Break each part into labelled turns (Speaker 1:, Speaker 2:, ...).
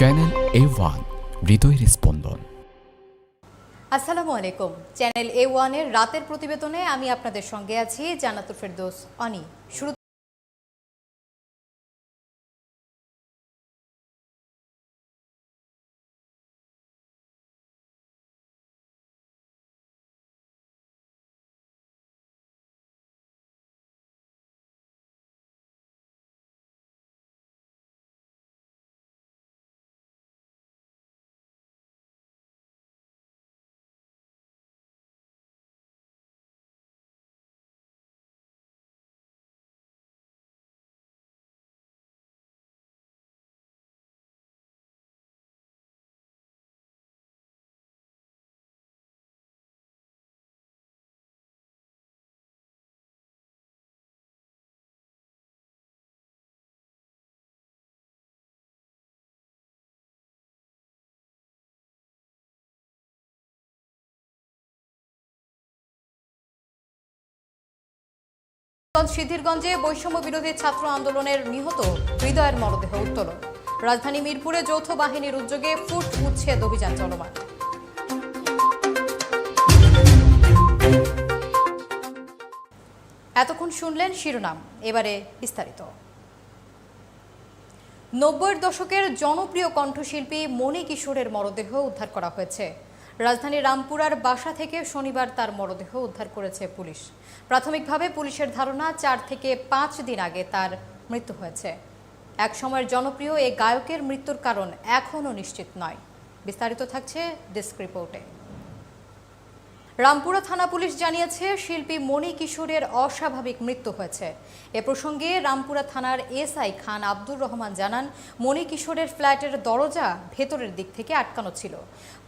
Speaker 1: Channel A one হৃদয়ের স্পন্দন
Speaker 2: আসসালামু আলাইকুম চ্যানেল এ ওয়ানের রাতের প্রতিবেদনে আমি আপনাদের সঙ্গে আছি জান্নাতুল ফেরদৌস অনি। শুরু সিদ্ধিরগঞ্জে বৈষম্য বিরোধী ছাত্র আন্দোলনের নিহত হৃদয়ের মরদেহ উত্তোলন। রাজধানী মিরপুরে যৌথ বাহিনীর উদ্যোগে ফুট উচ্ছেদ অভিযান চলমান। এতক্ষণ শুনলেন শিরোনাম, এবারে বিস্তারিত। নব্বইয়ের দশকের জনপ্রিয় কণ্ঠশিল্পী মণি কিশোরের মরদেহ উদ্ধার করা হয়েছে। রাজধানীর রামপুরার বাসা থেকে শনিবার তার মরদেহ উদ্ধার করেছে পুলিশ। প্রাথমিকভাবে পুলিশের ধারণা, চার থেকে পাঁচ দিন আগে তার মৃত্যু হয়েছে। এক সময়ের জনপ্রিয় এই গায়কের মৃত্যুর কারণ এখনও নিশ্চিত নয়। বিস্তারিত থাকছে ডেস্ক রিপোর্টে। রামপুরা থানা পুলিশ জানিয়েছে, শিল্পী মণি কিশোরের অস্বাভাবিক মৃত্যু হয়েছে। এ প্রসঙ্গে রামপুরা থানার এসআই খান আব্দুর রহমান জানান, মণি কিশোরের ফ্ল্যাটের দরজা ভেতরের দিক থেকে আটকানো ছিল।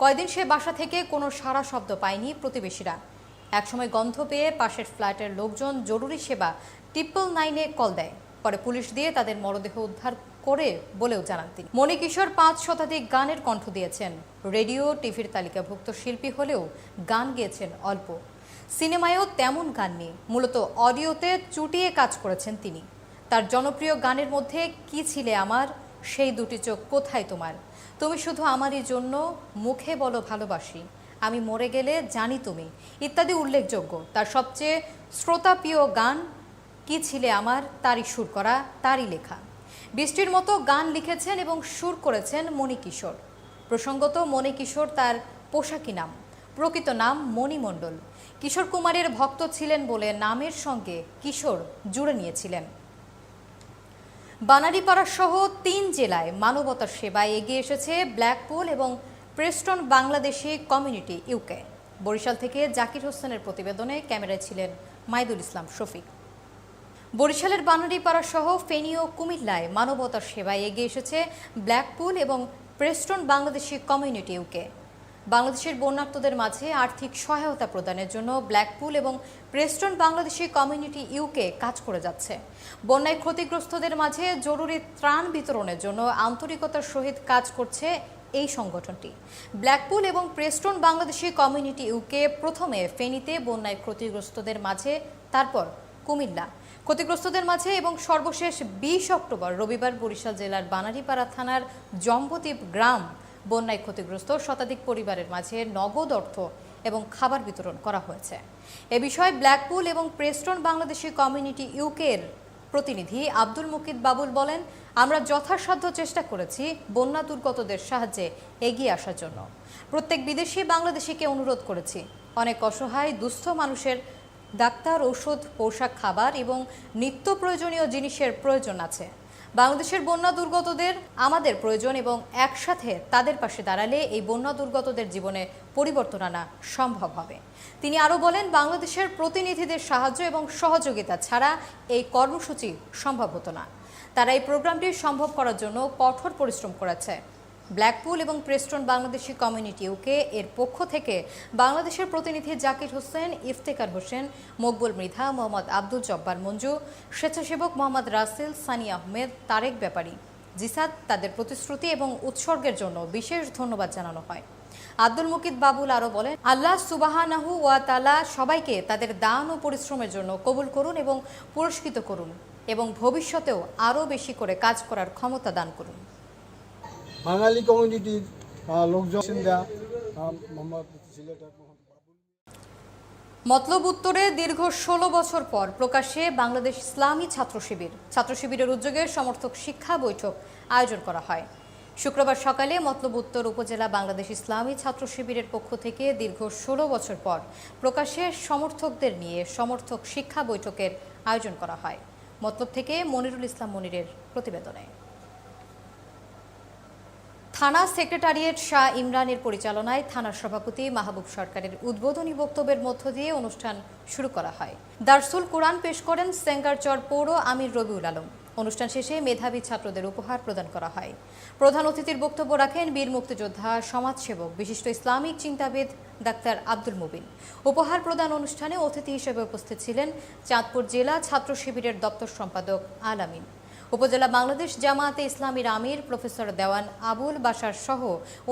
Speaker 2: কয়দিন সে বাসা থেকে কোনো সারা শব্দ পায়নি প্রতিবেশীরা। একসময় গন্ধ পেয়ে পাশের ফ্ল্যাটের লোকজন জরুরি সেবা ট্রিপল নাইনে কল দেয়। পরে পুলিশ দিয়ে তাদের মরদেহ উদ্ধার করে বলেও জানান তিনি। মণিকিশোর পাঁচ শতাধিক গানের কণ্ঠ দিয়েছেন। রেডিও, টিভির তালিকাভুক্ত শিল্পী হলেও গান গেয়েছেন অল্প। সিনেমায়ও তেমন গান নেই। মূলত অডিওতে চুটিয়ে কাজ করেছেন তিনি। তার জনপ্রিয় গানের মধ্যে কি ছিলে আমার? সেই দুটি চোখ কোথায় তোমার? তুমি শুধু আমারই জন্য মুখে বলো ভালোবাসি। আমি মরে গেলে জানি তুমি ইত্যাদি উল্লেখযোগ্য। তার সবচেয়ে শ্রোতাপ্রিয় গান কি ছিলে আমার? তারই সুর করা, তারই লেখা বৃষ্টির মতো গান লিখেছেন এবং সুর করেছেন মণিকিশোর। প্রসঙ্গত মণিকিশোর তার পোশাকি নাম। প্রকৃত নাম মণিমণ্ডল কিশোর কুমারের ভক্ত ছিলেন বলে নামের সঙ্গে কিশোর জুড়ে নিয়েছিলেন। বানারীপাড়া সহ তিন জেলায় মানবতার সেবায় এগিয়ে এসেছে ব্ল্যাকপুল এবং Preston Bangladeshi community UK. Barishal থেকে জাকির হোসেনের প্রতিবেদনে ক্যামেরায় ছিলেন মাইদুল ইসলাম শফিক। বরিশালের বানারীপাড়া সহ ফেনী ও কুমিল্লায় মানবতার সেবায় এগিয়ে এসেছে ব্ল্যাকপুল এবং প্রেস্টন বাংলাদেশি কমিউনিটি ইউকে। বাংলাদেশের বন্যার্তদের মাঝে আর্থিক সহায়তা প্রদানের জন্য ব্ল্যাকপুল এবং প্রেস্টন বাংলাদেশি কমিউনিটি ইউকে কাজ করে যাচ্ছে। বন্যায় ক্ষতিগ্রস্তদের মাঝে জরুরি ত্রাণ বিতরণের জন্য আন্তরিকতার সহিত কাজ করছে এই সংগঠনটি। ব্ল্যাকপুল এবং প্রেস্টন বাংলাদেশি কমিউনিটি ইউকে প্রথমে ফেনীতে বন্যায় ক্ষতিগ্রস্তদের মাঝে, তারপর কুমিল্লা। ক্ষতিগ্রস্তদের মাঝে এবং সর্বশেষ বিশ অক্টোবর রবিবার বরিশাল জেলার বানারীপাড়া থানার জম্বদ্বীপ গ্রাম বন্যায় ক্ষতিগ্রস্ত শতাধিক পরিবারের মাঝে নগদ অর্থ এবং খাবার বিতরণ করা হয়েছে। এ বিষয়ে ব্ল্যাকপুল এবং প্রেস্টন বাংলাদেশি কমিউনিটি ইউকের প্রতিনিধি আব্দুল মুকিদ বাবুল বলেন, আমরা যথাসাধ্য চেষ্টা করেছি বন্যা দুর্গতদের সাহায্যে এগিয়ে আসার জন্য। প্রত্যেক বিদেশি বাংলাদেশিকে অনুরোধ করেছি। অনেক অসহায়, দুস্থ মানুষের ডাক্তার, ওষুধ, পোশাক, খাবার এবং নিত্য প্রয়োজনীয় জিনিসের প্রয়োজন আছে। বাংলাদেশের বন্যা দুর্গতদের আমাদের প্রয়োজন এবং একসাথে তাদের পাশে দাঁড়ালে এই বন্যা দুর্গতদের জীবনে পরিবর্তন আনা সম্ভব হবে। তিনি আরও বলেন, বাংলাদেশের প্রতিনিধিদের সাহায্য এবং সহযোগিতা ছাড়া এই কর্মসূচি সম্ভব হতো না। তারা এই প্রোগ্রামটি সম্ভব করার জন্য কঠোর পরিশ্রম করেছে। ব্ল্যাকপুল এবং প্রেস্টন বাংলাদেশি কমিউনিটি, ওকে এর পক্ষ থেকে বাংলাদেশের প্রতিনিধি জাকির হোসেন ইফতেকার হোসেন, মকবুল মৃধা, মোহাম্মদ আব্দুল জব্বার মঞ্জু, স্বেচ্ছাসেবক মোহাম্মদ রাসেল, সানি আহমেদ, তারেক ব্যাপারী। জিসাদ তাদের প্রতিশ্রুতি এবং উৎসর্গের জন্য বিশেষ ধন্যবাদ জানানো হয়। আব্দুল মুকিদ বাবুল আরও বলেন, আল্লাহ সুবাহানাহু ওয়া তালা সবাইকে তাদের দান ও পরিশ্রমের জন্য কবুল করুন এবং পুরস্কৃত করুন এবং ভবিষ্যতেও আরও বেশি করে কাজ করার ক্ষমতা দান করুন।
Speaker 3: বাঙালি কমিউনিটির লোকজন
Speaker 2: মতলব উত্তরে দীর্ঘ ষোলো বছর পর প্রকাশ্যে বাংলাদেশ ইসলামী ছাত্র শিবির। ছাত্র শিবিরের উদ্যোগে সমর্থক শিক্ষা বৈঠক আয়োজন করা হয়। শুক্রবার সকালে মতলব উত্তর উপজেলা বাংলাদেশ ইসলামী ছাত্র শিবিরের পক্ষ থেকে দীর্ঘ ষোলো বছর পর প্রকাশ্যে সমর্থকদের নিয়ে সমর্থক শিক্ষা বৈঠকের আয়োজন করা হয়। মতলব থেকে মনিরুল ইসলাম মনিরের প্রতিবেদনে। থানা সেক্রেটারিয়েট শাহ ইমরানের পরিচালনায় থানার সভাপতি মাহবুব সরকারের উদ্বোধনী বক্তব্যের মধ্য দিয়ে অনুষ্ঠান শুরু করা হয়। দারসুল কোরআন পেশ করেন সেঙ্গারচর পৌর আমির রবিউল আলম। অনুষ্ঠান শেষে মেধাবী ছাত্রদের উপহার প্রদান করা হয়। প্রধান অতিথির বক্তব্য রাখেন বীর মুক্তিযোদ্ধা, সমাজসেবক, বিশিষ্ট ইসলামিক চিন্তাবিদ ডাক্তার আব্দুল মুবিন। উপহার প্রদান অনুষ্ঠানে অতিথি হিসেবে উপস্থিত ছিলেন চাঁদপুর জেলা ছাত্র শিবিরের দপ্তর সম্পাদক আলামিন উপজেলা বাংলাদেশ জামায়াতে ইসলামীর আমির প্রফেসর দেওয়ান আবুল বাসার সহ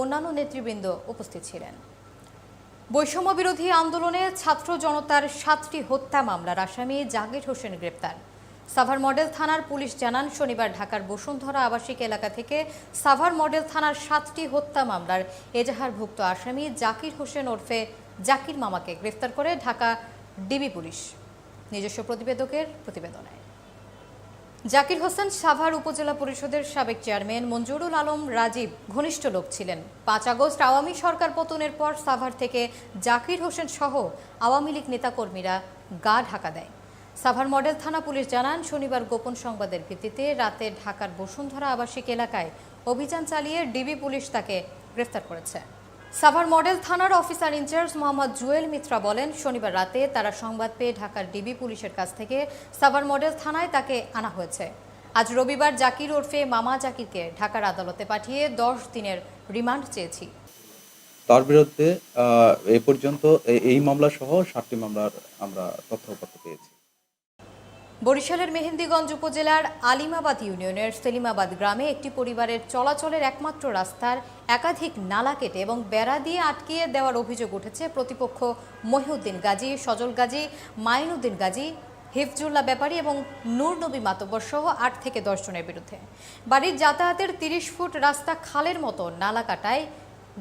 Speaker 2: অন্যান্য নেতৃবৃন্দ উপস্থিত ছিলেন। বৈষম্য বিরোধী আন্দোলনে ছাত্র জনতার সাতটি হত্যা মামলার আসামি জাকির হোসেন গ্রেপ্তার। সাভার মডেল থানার পুলিশ জানান, শনিবার ঢাকার বসুন্ধরা আবাসিক এলাকা থেকে সাভার মডেল থানার সাতটি হত্যা মামলার এজাহারভুক্ত আসামি জাকির হোসেন ওরফে জাকির মামাকে গ্রেফতার করে ঢাকা ডিবি পুলিশ। নিজস্ব প্রতিবেদকের প্রতিবেদনে। জাকির হোসেন সাভার উপজেলা পরিষদের সাবেক চেয়ারম্যান, মঞ্জুরুল আলম রাজীব ঘনিষ্ঠ লোক ছিলেন। পাঁচ আগস্ট আওয়ামী সরকার পতনের পর সাভার থেকে জাকির হোসেন সহ আওয়ামী লীগ নেতাকর্মীরা গা ঢাকা দেয়। সাভার মডেল থানা পুলিশ জানান, শনিবার গোপন সংবাদের ভিত্তিতে রাতে ঢাকার বসুন্ধরা আবাসিক এলাকায় অভিযান চালিয়ে ডিবি পুলিশ তাকে গ্রেফতার করেছে। সাভার মডেল থানার officer in charge Mohammad Jewel Mitra বলেন, শনিবার রাতে তারা সংবাদ পেয়ে ঢাকার ডিবি পুলিশের কাছ থেকে সাভার মডেল থানায় তাকে আনা হয়েছে। আজ রবিবার জাকির ওরফে মামা জাকিরকে ঢাকার আদালতে পাঠিয়ে দশ দিনের রিমান্ড চেয়েছি।
Speaker 4: তার বিরুদ্ধে এ পর্যন্ত এই মামলা সহ সাতটি মামলার আমরা তথ্যপত্র পেয়েছি।
Speaker 2: বরিশালের মেহেন্দিগঞ্জ উপজেলার আলিমাবাদ ইউনিয়নের সেলিমাবাদ গ্রামে একটি পরিবারের চলাচলের একমাত্র রাস্তার একাধিক নালা কেটে এবং বেড়া দিয়ে আটকিয়ে দেওয়ার অভিযোগ উঠেছে প্রতিপক্ষ মহিউদ্দিন গাজী, সজল গাজী, মাইনুদ্দিন গাজী, হিফজুল্লাহ ব্যাপারী এবং নূর নবী মাতব্বর সহ আট থেকে দশ জনের বিরুদ্ধে। বাড়ির যাতায়াতের তিরিশ ফুট রাস্তা খালের মতো নালা কাটায়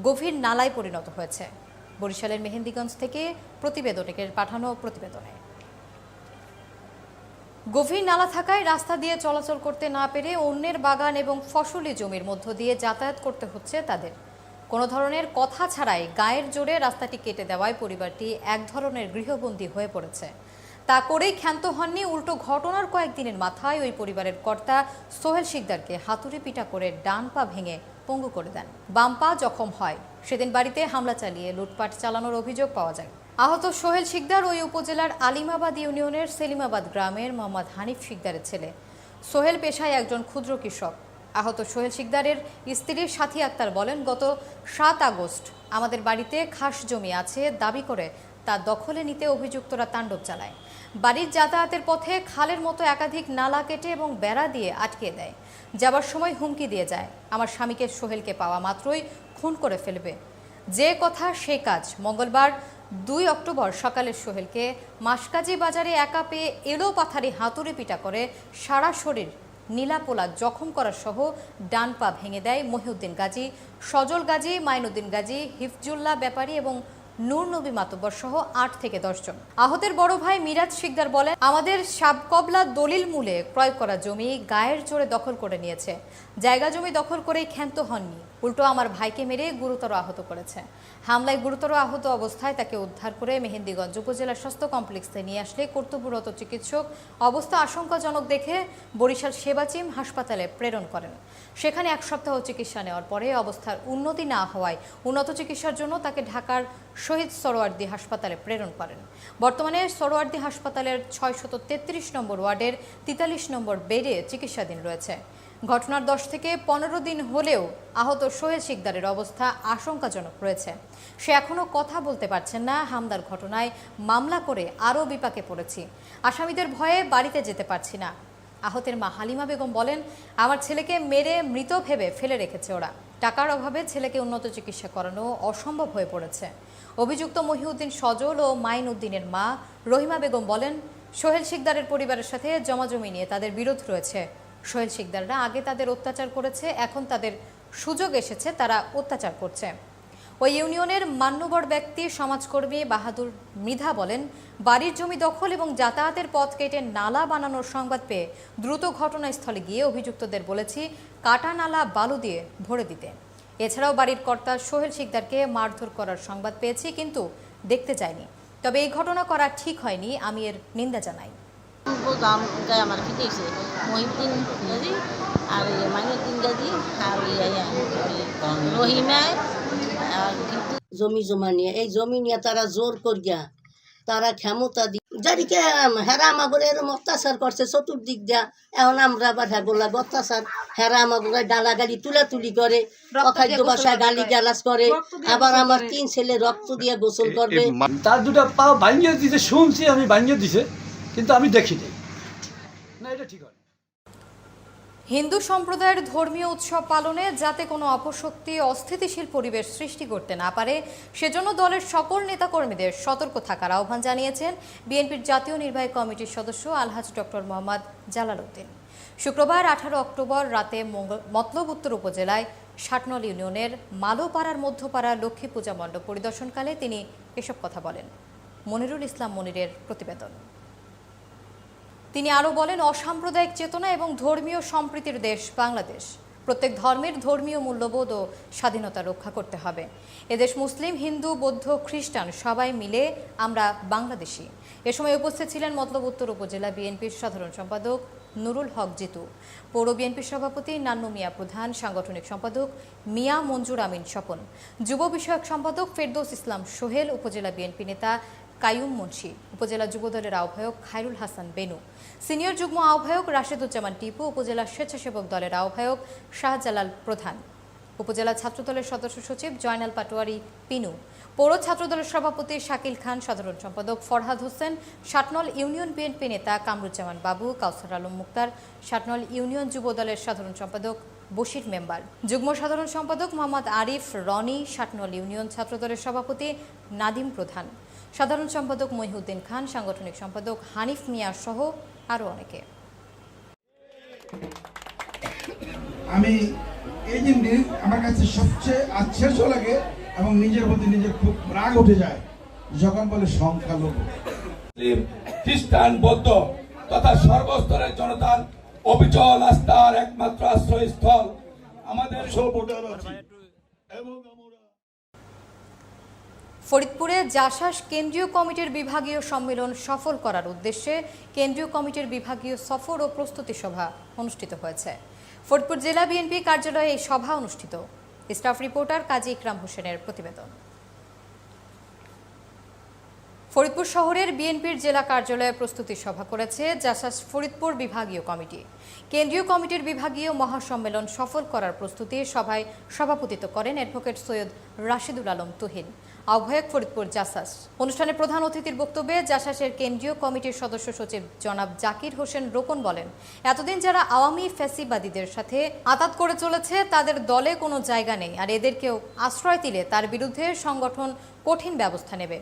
Speaker 2: গভীর নালায় পরিণত হয়েছে। বরিশালের মেহেন্দিগঞ্জ থেকে প্রতিবেদনের পাঠানো প্রতিবেদনে। গভীর নালা থাকায় রাস্তা দিয়ে চলাচল করতে না পেরে অন্যের বাগান এবং ফসলি জমির মধ্য দিয়ে যাতায়াত করতে হচ্ছে তাদের। কোনো ধরনের কথা ছাড়াই গায়ের জোরে রাস্তাটি কেটে দেওয়ায় পরিবারটি এক ধরনের গৃহবন্দী হয়ে পড়েছে। তা করেই ক্ষান্ত হননি উল্টো ঘটনার কয়েকদিনের মাথায় ওই পরিবারের কর্তা সোহেল শিকদারকে হাতুড়ি পিটা করে ডান পা ভেঙে পঙ্গু করে দেন। বাম পা জখম হয়। সেদিন বাড়িতে হামলা চালিয়ে লুটপাট চালানোর অভিযোগ পাওয়া যায়। আহত সোহেল শিকদার ওই উপজেলার আলিমাবাদ ইউনিয়নের সেলিমাবাদ গ্রামের মোহাম্মদ হানিফ শিকদারের ছেলে। সোহেল পেশায় একজন ক্ষুদ্র কৃষক। আহত সোহেল শিকদারের স্ত্রী সাথী আক্তার বলেন, গত সাত আগস্ট আমাদের বাড়িতে খাস জমি আছে, দাবি করে তা দখলে নিতে অভিযুক্তরা তাণ্ডব চালায়। বাড়ির যাতায়াতের পথে খালের মতো একাধিক নালা কেটে এবং বেড়া দিয়ে আটকে দেয়। যাবার সময় হুমকি দিয়ে যায়। আমার স্বামীকে সোহেলকে পাওয়া মাত্রই খুন করে ফেলবে। যে কথা সে কাজ। মঙ্গলবার দুই অক্টোবর সকালে সোহেলকে মাসকাজি বাজারে একা পেয়ে এলো পাথারি হাতুড়ি পিটা করে সারা শরীর নীলাপোলা জখম করা সহ ডান পা ভেঙে দেয় মহিউদ্দিন গাজী, সজল গাজী, মাইনুদ্দিন গাজী, হিফজুল্লাহ ব্যাপারী এবং নূর নবী মাতব্বর সহ আট থেকে দশজন আহতের বড় ভাই মিরাজ শিকদার বলেন, আমাদের সাবকবলা দলিল মূলে ক্রয় করা জমি গায়ের জোরে দখল করে নিয়েছে। জায়গা জমি দখল করেই ক্ষান্ত হননি। উল্টো আমার ভাইকে মেরে গুরুতর আহত করেছে। হামলায় গুরুতর আহত অবস্থায় তাকে উদ্ধার করে মেহেন্দিগঞ্জ উপজেলা স্বাস্থ্য কমপ্লেক্সে নিয়ে আসলে কর্তব্যরত চিকিৎসক অবস্থা আশঙ্কাজনক দেখে বরিশাল সেবাচিম হাসপাতালে প্রেরণ করেন। সেখানে এক সপ্তাহ চিকিৎসা নেওয়ার পরে অবস্থার উন্নতি না হওয়ায় উন্নত চিকিৎসার জন্য তাকে ঢাকার শহীদ সরোয়ার্দি হাসপাতালে প্রেরণ করেন। বর্তমানে সরোয়ার্দি হাসপাতালের ছয়শত তেত্রিশ নম্বর ওয়ার্ডের তেতাল্লিশ নম্বর বেডে চিকিৎসাধীন রয়েছে। ঘটনার দশ থেকে পনেরো দিন হলেও আহত সোহেল শিকদারের অবস্থা আশঙ্কাজনক রয়েছে। সে এখনও কথা বলতে পারছেন না। হামদার ঘটনায় মামলা করে আরও বিপাকে পড়েছি। আসামিদের ভয়ে বাড়িতে যেতে পারছি না। আহতের মা হালিমা বেগম বলেন, আমার ছেলেকে মেরে মৃত ভেবে ফেলে রেখেছে ওরা। টাকার অভাবে ছেলেকে উন্নত চিকিৎসা করানো অসম্ভব হয়ে পড়েছে। অভিযুক্ত মহিউদ্দিন সজল ও মাইন উদ্দিনের মা রহিমা বেগম বলেন, সোহেল শিকদারের পরিবারের সাথে জমাজমি নিয়ে তাদের বিরোধ রয়েছে। সোহেল শিকদাররা আগে তাদের অত্যাচার করেছে, এখন তাদের সুযোগ এসেছে, তারা অত্যাচার করছে। ওই ইউনিয়নের মান্যবর ব্যক্তি, সমাজকর্মী বাহাদুর মৃধা বলেন, বাড়ির জমি দখল এবং যাতায়াতের পথ কেটে নালা বানানোর সংবাদ পেয়ে দ্রুত ঘটনাস্থলে গিয়ে অভিযুক্তদের বলেছি, কাটা নালা বালু দিয়ে ভরে দিতে। এছাড়াও বাড়ির কর্তা সোহেল শিকদারকে মারধর করার সংবাদ পেয়েছি, কিন্তু দেখতে যায়নি তবে এই ঘটনা করা ঠিক হয়নি, আমি এর নিন্দা জানাই।
Speaker 5: দাম গায়ে আমার ফিটেছে মহিউদ্দিন গাজী আর ইয়ে মাইনুদ্দিন গাজী আর রহিমায় আর
Speaker 6: জমি জমা নিয়ে এই জমি নিয়ে তারা জোর করিয়া তারা ক্ষমতা দি যারিকে হেরা আমাগরে এরম অত্যাচার করছে চতুর্দিক দিয়া। এখন আমরা আবার হেগোলা অত্যাচার হেরা আমাগরে ডালা গাড়ি তুলাতুলি করে অখাদ্য বাসায় গালি গালাজ করে আবার আমার তিন ছেলে রক্ত দিয়ে গোসল করবে।
Speaker 7: তার দুটা পা ভাঙিয়ে দিছে শুনছি আমি ভাঙিয়ে দিছে। কিন্তু আমি দেখিনি। না, এটা ঠিক
Speaker 2: হিন্দু সম্প্রদায়ের ধর্মীয় উৎসব পালনে যাতে কোনো অপশক্তি, অস্থিতিশীল পরিবেশ সৃষ্টি করতে না পারে, সেজন্য দলের সকল নেতাকর্মীদের সতর্ক থাকার আহ্বান জানিয়েছেন বিএনপির জাতীয় নির্বাহী কমিটির সদস্য আলহাজ ডক্টর মোহাম্মদ জালাল উদ্দিন। শুক্রবার, আঠারো অক্টোবর রাতে মতলব উত্তর উপজেলায় ষাটনল ইউনিয়নের মালোপাড়ার মধ্যপাড়া লক্ষ্মী পূজা মণ্ডপ পরিদর্শনকালে তিনি এসব কথা বলেন। মনিরুল ইসলাম মনিরের প্রতিবেদন। তিনি আরও বলেন, অসাম্প্রদায়িক চেতনা এবং ধর্মীয় সম্প্রীতির দেশ বাংলাদেশ। প্রত্যেক ধর্মের ধর্মীয় মূল্যবোধ ও স্বাধীনতা রক্ষা করতে হবে। এদেশ মুসলিম, হিন্দু, বৌদ্ধ, খ্রিস্টান সবাই মিলে আমরা বাংলাদেশি। এ সময় উপস্থিত ছিলেন মতলব উত্তর উপজেলা বিএনপির সাধারণ সম্পাদক নুরুল হক জিতু, পৌর বিএনপির সভাপতি নান্নু মিয়া প্রধান, সাংগঠনিক সম্পাদক মিয়া মঞ্জুর আমিন স্বপন, যুব বিষয়ক সম্পাদক ফেরদৌস ইসলাম সোহেল, উপজেলা বিএনপি নেতা কায়ুম মুন্সি, উপজেলা যুবদলের আহ্বায়ক খায়রুল হাসান বেনু, সিনিয়র যুগ্ম আহ্বায়ক রাশেদুজ্জামান টিপু, উপজেলা স্বেচ্ছাসেবক দলের আহ্বায়ক শাহজালাল প্রধান। উপজেলা ছাত্রদলের সদস্য সচিব জয়নাল পাটোয়ারি পিনু, পৌর ছাত্রদলের সভাপতি শাকিল খান, সাধারণ সম্পাদক ফরহাদ হোসেন ষাটনল ইউনিয়ন বিএনপি নেতা কামরুজ্জামান বাবু, কাউসার আলম মুক্তার ষাটনল ইউনিয়ন যুব দলের সাধারণ সম্পাদক বশির মেম্বার। যুগ্ম সাধারণ সম্পাদক মোহাম্মদ আরিফ রনি ষাটনল ইউনিয়ন ছাত্রদলের সভাপতি নাদিম প্রধান। সাধারণ সম্পাদক মহিউদ্দিন খান সাংগঠনিক সম্পাদক হানিফ মিয়া সহ আরও অনেকে।
Speaker 8: আমি এই যে নি- আমার কাছে সবচেয়ে আশ্চর্য লাগে এবং নিজের প্রতি নিজের খুব রাগ উঠে যায় যখন বলে সংখ্যালঘু।
Speaker 9: খ্রিস্টান বৌদ্ধ তথা সর্বস্তরের জনতার অবিচল আস্থার একমাত্র আশ্রয়স্থল আমাদের
Speaker 8: ভোটার আছি এবং
Speaker 2: ফরিদপুরে জাসাস কেন্দ্রীয় কমিটির বিভাগীয় সম্মেলন সফল করার উদ্দেশ্যে কেন্দ্রীয় কমিটির বিভাগীয় সফর ও প্রস্তুতি সভা অনুষ্ঠিত হয়েছে। ফরিদপুর জেলা বিএনপি কার্যালয়ে এই সভা অনুষ্ঠিত। স্টাফ রিপোর্টার কাজী ইকরাম হোসেনের প্রতিবেদন। ফরিদপুর শহরের বিএনপির জেলা কার্যালয়ে প্রস্তুতি সভা করেছে জাসাস ফরিদপুর বিভাগীয় কমিটি। কেন্দ্রীয় কমিটির বিভাগীয় মহাসম্মেলন সফল করার প্রস্তুতি সভায় সভাপতিত্ব করেন অ্যাডভোকেট সৈয়দ রাশিদুল আলম তুহিন। আহ্বায়ক ফরিদপুর জাসাস। অনুষ্ঠানে প্রধান অতিথির বক্তব্যে জাসাসের কেন্দ্রীয় কমিটির সদস্য সচিব জনাব জাকির হোসেন রোকন বলেন, এতদিন যারা আওয়ামী ফ্যাসিবাদীদের সাথে আতাত করে চলেছে, তাদের দলে কোনো জায়গা নেই, আর এদেরকেও আশ্রয় দিলে তার বিরুদ্ধে সংগঠন কঠিন ব্যবস্থা নেবে।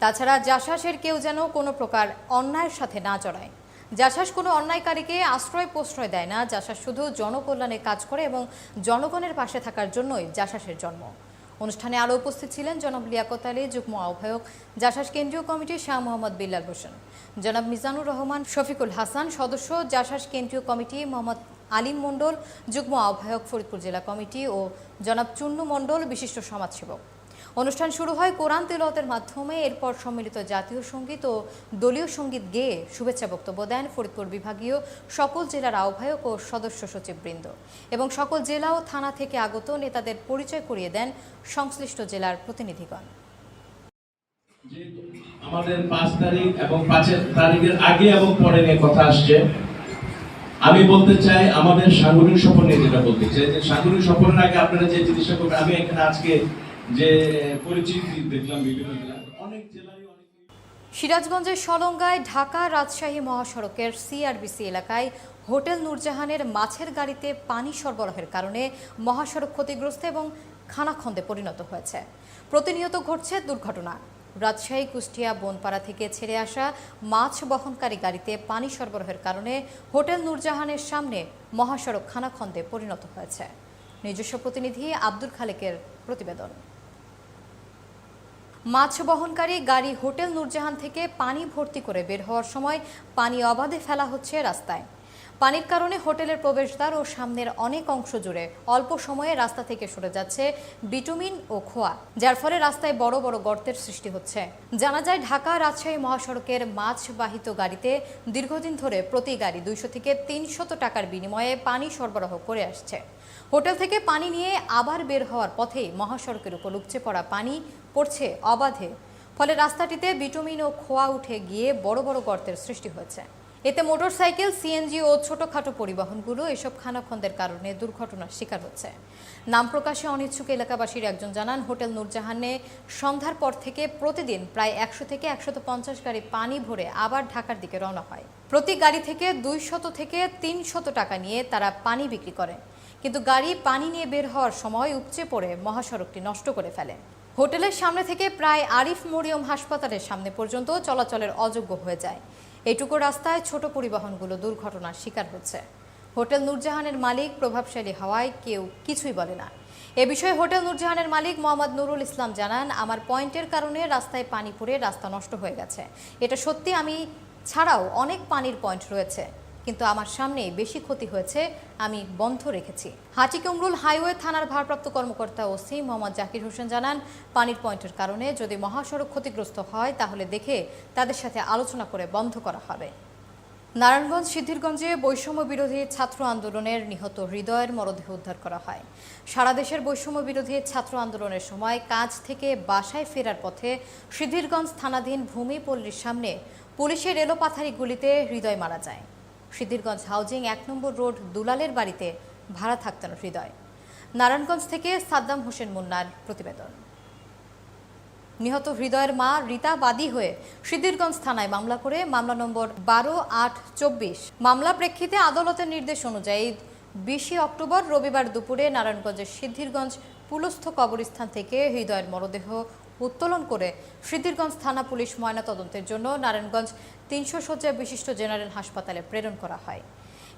Speaker 2: তাছাড়া জাসাসের কেউ যেন কোনো প্রকার অন্যায়ের সাথে না জড়ায়। জাসাস কোনো অন্যায়কারীকে আশ্রয় প্রশ্রয় দেয় না, জাসাস শুধু জনকল্যাণে কাজ করে এবং জনগণের পাশে থাকার জন্যই জাসাসের জন্ম। অনুষ্ঠানে আরও উপস্থিত ছিলেন জনাব লিয়াকত আলী, যুগ্ম আহ্বায়ক, জাসাস কেন্দ্রীয় কমিটির শাহ মোহাম্মদ বিল্লাল হোসেন। জনাব মিজানুর রহমান, শফিকুল হাসান সদস্য, জাসাস কেন্দ্রীয় কমিটি, মোহাম্মদ আলিম মণ্ডল, যুগ্ম আহ্বায়ক, ফরিদপুর জেলা কমিটি ও জনাব চূর্ণ মণ্ডল, বিশিষ্ট সমাজসেবক। অনুষ্ঠান শুরু হয় কোরআন তেলাওয়াতের মাধ্যমে। এরপর সম্মিলিত জাতীয় সংগীত ও দলীয় সংগীত গেয়ে শুভেচ্ছা বক্তব্য দেন ফরিদপুর বিভাগীয় সকল জেলার আহ্বায়ক ও সদস্য সচিববৃন্দ এবং সকল জেলা ও থানা থেকে আগত নেতাদের পরিচয় করিয়ে দেন সংশ্লিষ্ট জেলার প্রতিনিধিগণ।
Speaker 10: আমাদের পাঁচ তারিখ এবং পাঁচের তারিখের আগে এবং পরে নিয়ে কথা আসছে। আমি বলতে চাই, আমাদের সাংগঠনিক সফর নিয়ে যেটা বলতে চাই, যে সাংগঠনিক সফরের আগে আপনারা যে জিনিসটা করবেন, আমি এখানে আজকে যে পরিচিতি দেখলাম বিভিন্ন জেলায়। অনেক অনেক
Speaker 2: সিরাজগঞ্জের সলঙ্গায় ঢাকা রাজশাহী মহাসড়কের সিআরবিসি এলাকায় হোটেল নূরজাহানের মাছের গাড়িতে পানি সরবরাহের কারণে মহাসড়ক ক্ষতিগ্রস্ত এবং খানাখন্দে পরিণত হয়েছে। প্রতিনিয়ত ঘটছে দুর্ঘটনা। রাজশাহী, কুষ্টিয়া, বনপাড়া থেকে ছেড়ে আসা মাছ বহনকারী গাড়িতে পানি সরবরাহের কারণে হোটেল নূরজাহানের সামনে মহাসড়ক খানাখন্দে পরিণত হয়েছে। নিজস্ব প্রতিনিধি আব্দুল খালেকের প্রতিবেদন। মাছ বহনকারী গাড়ি হোটেল নূরজাহান থেকে পানি ভর্তি করে বের হওয়ার সময় পানি অবাধে ফেলা হচ্ছে রাস্তায়। পানির কারণে হোটেলের প্রবেশদ্বার ও সামনের অনেক অংশ জুড়ে অল্প সময়ে রাস্তা থেকে সরে যাচ্ছে বিটুমিন ও খোয়া, যার ফলে রাস্তায় বড় বড় গর্তের সৃষ্টি হচ্ছে। জানা যায়, ঢাকা রাজশাহী মহাসড়কের মাছ বাহিত গাড়িতে দীর্ঘদিন ধরে প্রতি গাড়ি দুইশো থেকে তিনশত টাকার বিনিময়ে পানি সরবরাহ করে আসছে। হোটেল থেকে পানি নিয়ে আবার বের হওয়ার পথেই মহাসড়কের উপর উপচে পড়া পানি পড়ছে অবাধে, ফলে রাস্তাটিতে বিটুমিন ও খোয়া উঠে গিয়ে বড় বড় গর্তের সৃষ্টি হয়েছে। এতে মোটরসাইকেল, সিএনজি ও ছোটখাটো পরিবহনগুলো এসব খানাখন্দের কারণে দুর্ঘটনার শিকার হচ্ছে। নাম প্রকাশে অনিচ্ছুক এলাকাবাসীর একজন জানান, হোটেল নূরজাহানে সন্ধ্যার পর থেকে প্রতিদিন প্রায় একশো থেকে একশত পঞ্চাশ গাড়ি পানি ভরে আবার ঢাকার দিকে রওনা হয়। প্রতি গাড়ি থেকে দুইশত থেকে তিনশত টাকা নিয়ে তারা পানি বিক্রি করে। কিন্তু গাড়ি পানি নিয়ে বের হওয়ার সময় উপচে পড়ে মহাসড়কটি নষ্ট করে ফেলে। হোটেলের সামনে থেকে প্রায় আরিফ মরিয়ম হাসপাতালের সামনে পর্যন্ত চলাচলের অযোগ্য হয়ে যায়। এইটুকু রাস্তায় ছোট পরিবহনগুলো দুর্ঘটনার শিকার হচ্ছে। হোটেল নূরজাহানের মালিক, প্রভাবশালী হওয়ায় কেউ কিছুই বলে না। এ বিষয়ে হোটেল নূরজাহানের মালিক মোহাম্মদ নুরুল ইসলাম জানান, আমার পয়েন্টের কারণে রাস্তায় পানি পড়ে রাস্তা নষ্ট হয়ে গেছে। এটা সত্যি, আমি ছাড়াও অনেক পানির পয়েন্ট রয়েছে। কিন্তু আমার সামনে বেশি ক্ষতি হয়েছে, আমি বন্ধ রেখেছি। হাটিকুমরুল হাইওয়ে থানার ভারপ্রাপ্ত কর্মকর্তা ওসি মোহাম্মদ জাকির হোসেন জানান, পানির পয়েন্টের কারণে যদি মহাসড়ক ক্ষতিগ্রস্ত হয়, তাহলে দেখে তাদের সাথে আলোচনা করে বন্ধ করা হবে। নারায়ণগঞ্জ সিদ্ধিরগঞ্জে বৈষম্য বিরোধী ছাত্র আন্দোলনের নিহত হৃদয়ের মরদেহ উদ্ধার করা হয়। সারা দেশের বৈষম্য বিরোধী ছাত্র আন্দোলনের সময় কাজ থেকে বাসায় ফেরার পথে সিদ্ধিরগঞ্জ থানাধীন ভূমি পল্লীর সামনে পুলিশের এলোপাথারি গুলিতে হৃদয় মারা যায়। সিদ্ধিরগঞ্জ হাউজিং এক নম্বর রোড দুলালের বাড়িতে ভাড়া থাকতেন হৃদয়। নারায়ণগঞ্জ থেকে সাদ্দাম হোসেন মুন্নার প্রতিবেদন। নিহত হৃদয়ের মা রীতা বাদী হয়ে সিদ্ধিরগঞ্জ থানায় মামলা করে, মামলা নম্বর বারো আট চব্বিশ। মামলা প্রেক্ষিতে আদালতের নির্দেশ অনুযায়ী বিশে অক্টোবর রবিবার দুপুরে নারায়ণগঞ্জের সিদ্ধিরগঞ্জ পুলস্থ কবরস্থান থেকে হৃদয়ের মরদেহ উত্তোলন করে সিদ্ধিরগঞ্জ থানা পুলিশ ময়নাতদন্তের জন্য নারায়ণগঞ্জ তিনশো শয্যা বিশিষ্ট জেনারেল হাসপাতালে প্রেরণ করা হয়।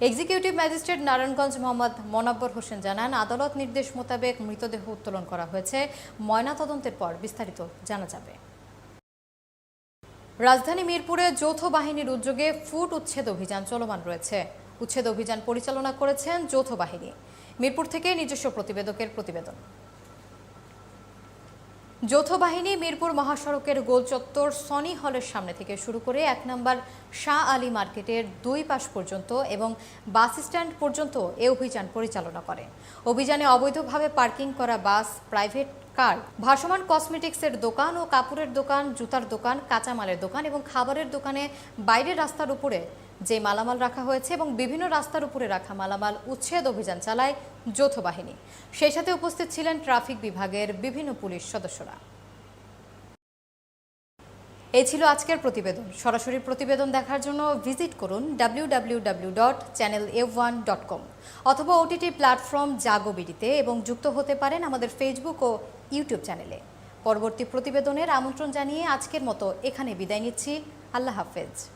Speaker 2: এক্সিকিউটিভ ম্যাজিস্ট্রেট নারায়ণগঞ্জ মোহাম্মদ মনাব্বর হোসেন জানান, আদালত নির্দেশ মোতাবেক মৃতদেহ উত্তোলন করা হয়েছে। ময়নাতদন্তের পর বিস্তারিত জানা যাবে। রাজধানী মিরপুরে যৌথ বাহিনীর উদ্যোগে ফুট উচ্ছেদ অভিযান চলমান রয়েছে। উচ্ছেদ অভিযান পরিচালনা করেছেন যৌথ বাহিনী। মিরপুর থেকে নিজস্ব প্রতিবেদকের প্রতিবেদন। যৌথ বাহিনী মিরপুর মহাসড়কের গোলচত্বর সনি হলের সামনে থেকে শুরু করে এক নম্বর শাহ আলী মার্কেটের দুই পাশ পর্যন্ত এবং বাস স্ট্যান্ড পর্যন্ত এ অভিযান পরিচালনা করে। অভিযানে অবৈধভাবে পার্কিং করা বাস, প্রাইভেট কার, ভাসমান কসমেটিক্সের দোকান ও কাপড়ের দোকান, জুতার দোকান, কাঁচামালের দোকান এবং খাবারের দোকানে বাইরের রাস্তার উপরে যে মালামাল রাখা হয়েছে এবং বিভিন্ন রাস্তার উপরে রাখা মালামাল উচ্ছেদ অভিযান চালায় যৌথ বাহিনী। সেই সাথে উপস্থিত ছিলেন ট্রাফিক বিভাগের বিভিন্ন পুলিশ সদস্যরা। এই ছিল আজকের প্রতিবেদন। সরাসরি প্রতিবেদন দেখার জন্য ভিজিট করুন W dot channel A one dot com অথবা ওটিটি প্ল্যাটফর্ম জাগো বিডিতে এবং যুক্ত হতে পারেন আমাদের ফেসবুক ও ইউটিউব চ্যানেলে পরবর্তী প্রতিবেদনের আমন্ত্রণ জানিয়ে আজকের মতো এখানে বিদায় নিচ্ছি। আল্লাহ হাফেজ।